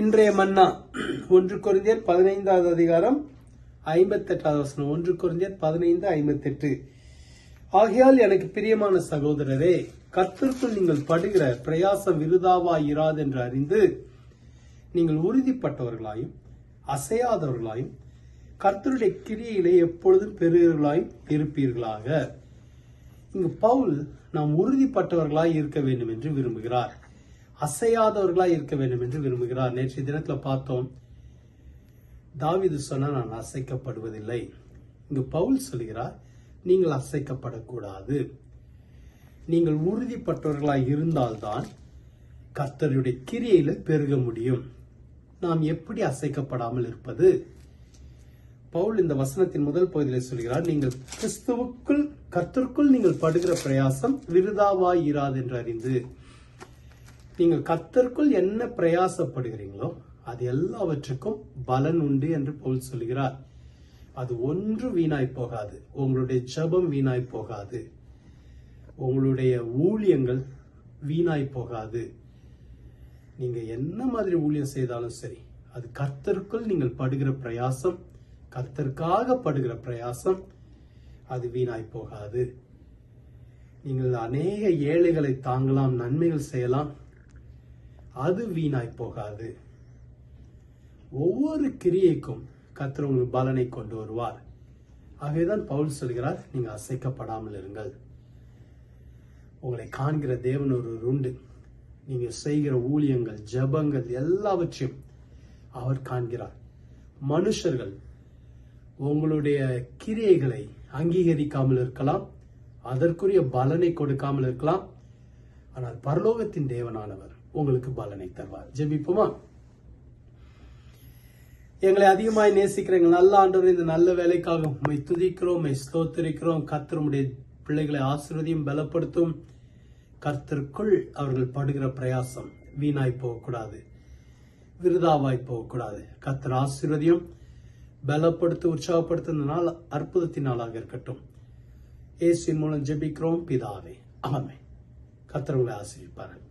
இன்றைய மன்னா ஒன்று குறைந்தர் பதினைந்தாவது அதிகாரம் ஐம்பத்தெட்டாவது வசனம். ஒன்று குறைந்தர் பதினைந்து ஐம்பத்தெட்டு. ஆகையால் எனக்கு பிரியமான சகோதரரே கத்திற்குள் நீங்கள் படுகிற பிரயாசம் விருதாவாய் இராது என்று அறிந்து நீங்கள் உறுதிப்பட்டவர்களாயும் அசையாதவர்களாயும் கர்த்தருடைய கிரியிலே எப்பொழுதும் பெறுகிறவர்களாயும் இருப்பீர்களாக. இங்கு பவுல் நாம் உறுதிப்பட்டவர்களாய் இருக்க வேண்டும் என்று விரும்புகிறார். அசையாதவர்களாக இருக்க வேண்டும் என்று விரும்புகிறார். நேற்றைய தினத்துல பார்த்தோம் தாவிது சொன்னால் நான் அசைக்கப்படுவதில்லை. இங்கு பவுல் சொல்கிறார் நீங்கள் அசைக்கப்படக்கூடாது. நீங்கள் உறுதிப்பட்டவர்களாய் இருந்தால்தான் கர்த்தருடைய கிரியையில பெருக முடியும். நாம் எப்படி அசைக்கப்படாமல் இருப்பது? பவுல் இந்த வசனத்தின் முதல் பகுதியில் சொல்கிறார் நீங்கள் கிறிஸ்துவுக்குள் கர்த்தருக்குள் நீங்கள் படுகிற பிரயாசம் விருதாவாயிராது என்று அறிந்து நீங்கள் கர்த்தருக்குள் என்ன பிரயாசப்படுகிறீங்களோ அது எல்லாவற்றுக்கும் பலன் உண்டு என்று பவுல் சொல்கிறார். அது ஒன்று வீணாய் போகாது. உங்களுடைய ஜெபம் வீணாய் போகாது. உங்களுடைய ஊழியங்கள் வீணாய் போகாது. நீங்க என்ன மாதிரி ஊழியம் செய்தாலும் சரி அது கர்த்தருக்குள் நீங்கள் படுகிற பிரயாசம் கர்த்தருக்காக படுகிற பிரயாசம் அது வீணாய் போகாது. நீங்கள் அநேக ஏழைகளை தாங்கலாம் நன்மைகள் செய்யலாம். அது வீணாய் போகாது. ஒவ்வொரு கிரியைக்கும் கர்த்தர் உங்களுக்கு பலனை கொண்டு வருவார். ஆகவேதான் பவுல் சொல்கிறார் நீங்கள் அசைக்கப்படாமல் இருங்கள். உங்களை காண்கிற தேவன் ஒரு உண்டு. நீங்கள் செய்கிற ஊழியங்கள் ஜெபங்கள் எல்லாவற்றையும் அவர் காண்கிறார். மனுஷர்கள் உங்களுடைய கிரியைகளை அங்கீகரிக்காமல் இருக்கலாம் அதற்குரிய பலனை கொடுக்காமல் இருக்கலாம். ஆனால் பரலோகத்தின் தேவனானவர் உங்களுக்கு பலனை தருவார். ஜெபிப்போமா? எங்களை அதிகமாய் நேசிக்கிறேங்க நல்ல ஆண்டவர் இந்த நல்ல வேலைக்காக உண்மை துதிக்கிறோம் உண்மை ஸ்தோத்தரிக்கிறோம். கத்தருடைய பிள்ளைகளை ஆசிர்வதியும் பலப்படுத்தும். கர்த்தருக்குள் அவர்கள் படுகிற பிரயாசம் வீணாய் போகக்கூடாது. விருதாவாய் போகக்கூடாது. கத்தர் ஆசீர்வதியும் பலப்படுத்தி உற்சாகப்படுத்த நாள் அற்புதத்தின் நாளாக இருக்கட்டும். ஏசின் மூலம் ஜெபிக்கிறோம். பிதாவே ஆமை கர்த்தர் உங்களை ஆசீர்விப்பார்கள்